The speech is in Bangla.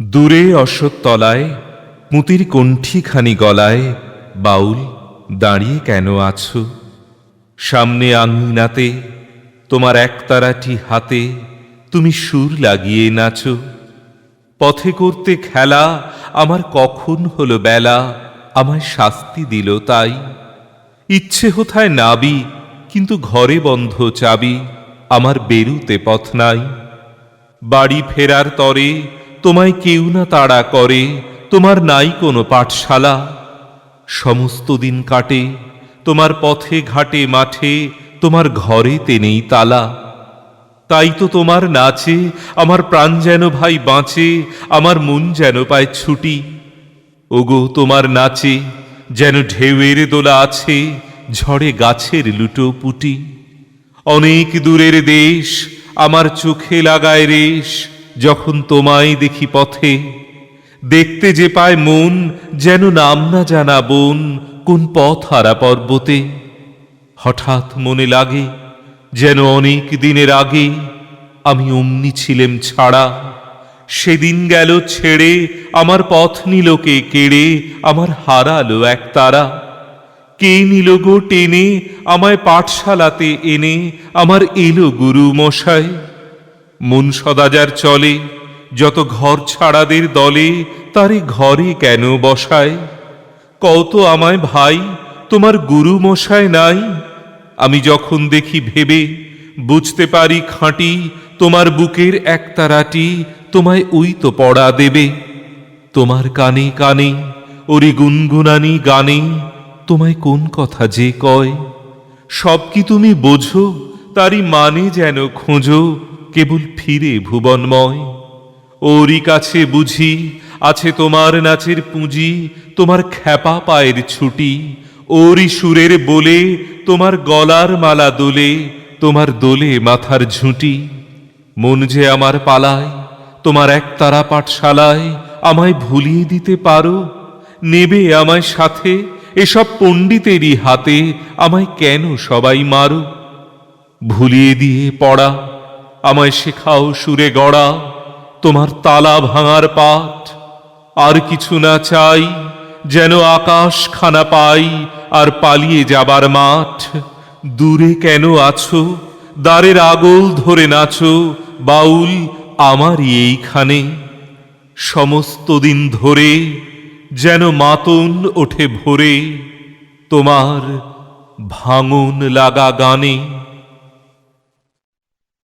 দূরে অশ্বত্থতলায় পুঁতির কণ্ঠিখানি গলায়, বাউল দাঁড়িয়ে কেন আছো? সামনে আঙিনাতে, তোমার একতারাটি হাতে, তুমি সুর লাগিয়ে নাচো। পথে করতে খেলা, আমার কখন হলো বেলা, আমায় শাস্তি দিল তাই। ইচ্ছে হোথায় নাবি, কিন্তু ঘরে বন্ধ চাবি, আমার বেরুতে পথ নাই। বাড়ি ফেরার তরে তোমায় কেউ না তাড়া করে, তোমার নাই কোনো পাঠশালা। সমস্ত দিন কাটে, তোমার পথে ঘাটে মাঠে, তোমার ঘরে নেই তালা। তাই তো তোমার নাচে, আমার প্রাণ যেন ভাই বাঁচে, আমার মন যেন পায় ছুটি। ওগো তোমার নাচে, যেন ঢেউয়ের দোলা আছে, ঝড়ে গাছের লুটো পুটি। অনেক দূরের দেশ, আমার চোখে লাগায় রেশ যখন তোমায় দেখি পথে, দেখতে যে পায় মন, যেন নাম না জানা বোন, কোন পথ হারা পর্বতে। হঠাৎ মনে লাগে, যেন অনেক দিনের আগে আমি অমনি ছিলেম ছাড়া। সেদিন গেল ছেড়ে, আমার পথ নিলকে কেড়ে, আমার হারালো এক তারা। কে নিল গো টেনে, আমায় পাঠশালাতে এনে, আমার এলো গুরু মশাই মন সদাজার চলে, যত ঘর ছাড়াদের দলে তারে ঘরে কেন বসায়? কত আমায় ভাই, তোমার গুরু মশায় নাই? আমি যখন দেখি ভেবে, বুঝতে পারি খাঁটি, তোমার বুকের একতারাটি তোমায় উই তো পড়া দেবে। তোমার কানে কানে, ওরে গুনগুনানি গানে, তোমায় কোন কথা যে কয়? সব কি তুমি বোঝো, তারই মানে যেন খোঁজো কেবল ফিরে ভুবনময়। ওরই কাছে বুঝি আছে তোমার নাচের পুঁজি, তোমার খ্যাপা পায়ের ছুটি। ওরই সুরের বলে তোমার গলার মালা দোলে, তোমার দোলে মাথার ঝুঁটি। মন যে আমার পালায়, তোমার এক তারা পাঠশালায় আমায় ভুলিয়ে দিতে পারো। নেবে আমায় সাথে, এসব পণ্ডিতেরই হাতে আমায় কেন সবাই মারো? ভুলিয়ে দিয়ে পড়া আমায় শেখাও সুরে গড়া, তোমার তালা ভাঙার পাঠ। আর কিছু না চাই, যেন আকাশ খানা পাই আর পালিয়ে যাবার মাঠ। দূরে কেন আছো, দ্বারের আগল ধরে নাচো, বাউল আমারই এইখানে। সমস্ত দিন ধরে যেন মাতন ওঠে ভোরে, তোমার ভাঙন লাগা গানে।